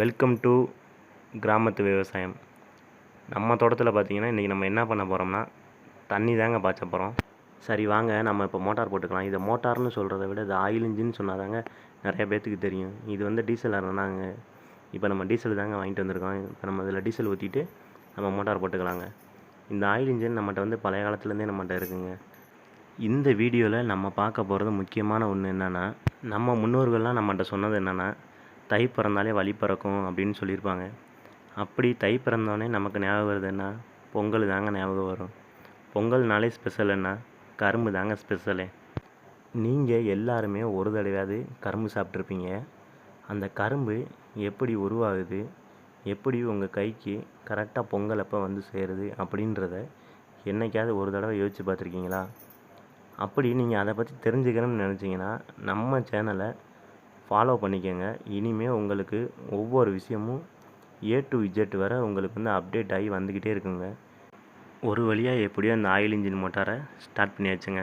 Welcome to கிராமத்து விவசாயம். நம்ம தோட்டத்தில் பார்த்தீங்கன்னா இன்றைக்கி நம்ம என்ன பண்ண போகிறோம்னா தண்ணி தாங்க பாய்ச்ச போகிறோம் சரி வாங்க நம்ம இப்போ மோட்டார் போட்டுக்கலாம். இதை மோட்டார்னு சொல்கிறத விட இது ஆயில் இன்ஜின் சொன்னாதாங்க நிறைய பேர்த்துக்கு தெரியும். இது வந்து டீசல் அரணாங்க இப்போ நம்ம டீசல் தாங்க வாங்கிட்டு வந்திருக்கோம். இப்போ நம்ம இதில் டீசல் ஊற்றிட்டு நம்ம மோட்டார் போட்டுக்கலாங்க. இந்த ஆயில் இன்ஜின் நம்மகிட்ட வந்து பழைய காலத்துலேருந்தே நம்மகிட்ட இருக்குங்க. இந்த வீடியோவில் நம்ம பார்க்க போகிறது முக்கியமான ஒன்று என்னென்னா நம்ம முன்னோர்கள்லாம் நம்மகிட்ட சொன்னது என்னென்னா தை பிறந்தாலே வழி பிறக்கும் அப்படின்னு சொல்லியிருப்பாங்க. அப்படி தை பிறந்தோடனே நமக்கு ஞாபகம் வருதுன்னா பொங்கல் தாங்க ஞாபகம் வரும். பொங்கல்னாலே ஸ்பெஷல் கரும்பு தாங்க ஸ்பெஷலு நீங்கள் எல்லாருமே ஒரு தடவையாவது கரும்பு சாப்பிட்ருப்பீங்க அந்த கரும்பு எப்படி உருவாகுது? எப்படி உங்கள் கைக்கு கரெக்டாக பொங்கல் அப்போ வந்து சேருது? அப்படின்றத என்னைக்காவது ஒரு தடவை யோசித்து பார்த்துருக்கீங்களா? அப்படி நீங்கள் அதை பற்றி தெரிஞ்சுக்கணும்னு நினச்சிங்கன்னா நம்ம சேனலை ஃபாலோ பண்ணிக்கோங்க. இனிமேல் உங்களுக்கு ஒவ்வொரு விஷயமும் ஏ டு இஜெட் வரை உங்களுக்கு வந்து அப்டேட் ஆகி வந்துக்கிட்டே இருக்குங்க. ஒரு வழியாக எப்படியோ அந்த ஆயில் இன்ஜின் மோட்டாரை ஸ்டார்ட் பண்ணியாச்சுங்க.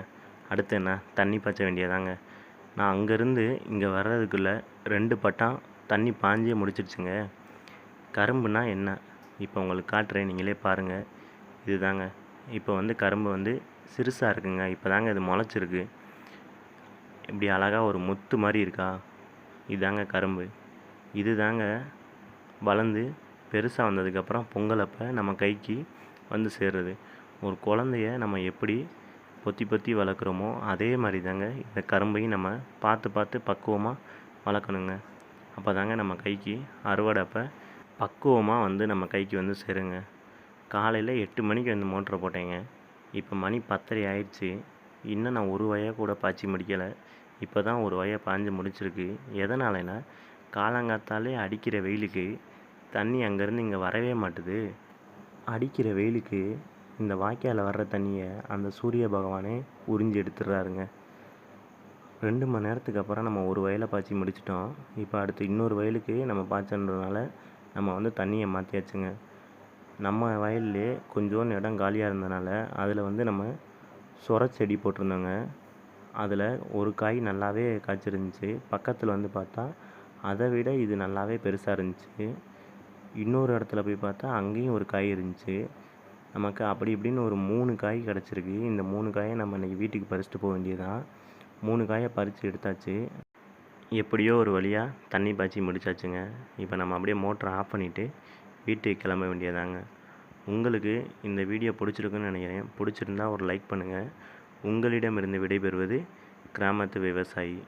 அடுத்து என்ன? தண்ணி பாய்ச்ச வேண்டியதாங்க. நான் அங்கேருந்து இங்கே வர்றதுக்குள்ளே ரெண்டு பட்டம் தண்ணி பாஞ்சே முடிச்சிடுச்சுங்க கரும்புனா என்ன? இப்போ உங்களுக்கு காட்டுறேன். நீங்களே பாருங்கள் இதுதாங்க. இப்போ வந்து கரும்பு வந்து சிறுசாக இருக்குங்க. இப்போ தாங்க இது முளைச்சிருக்கு. இப்படி அழகாக ஒரு முத்து மாதிரி இருக்கா? இதாங்க கரும்பு. இது தாங்க வளர்ந்து பெருசாக வந்ததுக்கப்புறம் பொங்கல் அப்போ நம்ம கைக்கு வந்து சேர்றது. ஒரு குழந்தைய நம்ம எப்படி பொத்தி பொத்தி வளர்க்குறோமோ அதே மாதிரி தாங்க இந்த கரும்பையும் நம்ம பார்த்து பார்த்து பக்குவமாக வளர்க்கணுங்க. அப்போ தாங்க நம்ம கைக்கு அறுவடை அப்போ பக்குவமாக வந்து நம்ம கைக்கு வந்து சேருங்க. காலையில் எட்டு மணிக்கு வந்து மோட்டரை போட்டேங்க. இப்போ மணி பத்தரை ஆயிடுச்சு. இன்னும் நான் ஒரு வயா கூட பாய்ச்சி முடிக்கலை. இப்போ தான் ஒரு வய பாஞ்சு முடிச்சிருக்கு. எதனாலனா காலங்காத்தாலே அடிக்கிற வெயிலுக்கு தண்ணி அங்கேருந்து இங்கே வரவே மாட்டுது. அடிக்கிற வெயிலுக்கு இந்த வாய்க்கால் வர்ற தண்ணியை அந்த சூரிய பகவானே உறிஞ்சி எடுத்துடுறாருங்க ரெண்டு மணி நேரத்துக்கு அப்புறம் நம்ம ஒரு வயலை பாய்ச்சி முடிச்சிட்டோம். இப்போ அடுத்து இன்னொரு வயலுக்கு நம்ம பாய்ச்சன்றதுனால நம்ம வந்து தண்ணியை மாற்றியாச்சுங்க நம்ம வயல்லே கொஞ்சோண்டு இடம் காலியாக இருந்தனால அதில் வந்து நம்ம சொர செடி போட்டிருந்தோங்க. அதில் ஒரு காய் நல்லாவே காய்ச்சிருந்துச்சி. பக்கத்தில் வந்து பார்த்தா அதை விட இது நல்லாவே பெருசாக இருந்துச்சு. இன்னொரு இடத்துல போய் பார்த்தா அங்கேயும் ஒரு காய் இருந்துச்சு. நமக்கு அப்படி இப்படின்னு ஒரு மூணு காய் கிடச்சிருக்கு. இந்த மூணு காயை நம்ம இன்றைக்கி வீட்டுக்கு பறிச்சுட்டு போக வேண்டியதான் மூணு காயை பறித்து எடுத்தாச்சு. எப்படியோ ஒரு வழியாக தண்ணி பாய்ச்சி முடிச்சாச்சுங்க. இப்போ நம்ம அப்படியே மோட்டரை ஆஃப் பண்ணிவிட்டு வீட்டுக்கு கிளம்ப வேண்டியதாங்க உங்களுக்கு இந்த வீடியோ பிடிச்சிருக்குன்னு நினைக்கிறேன். பிடிச்சிருந்தா ஒரு லைக் பண்ணுங்கள் உங்களிடமிருந்து விடைபெறுவது கிராமத்து விவசாயி.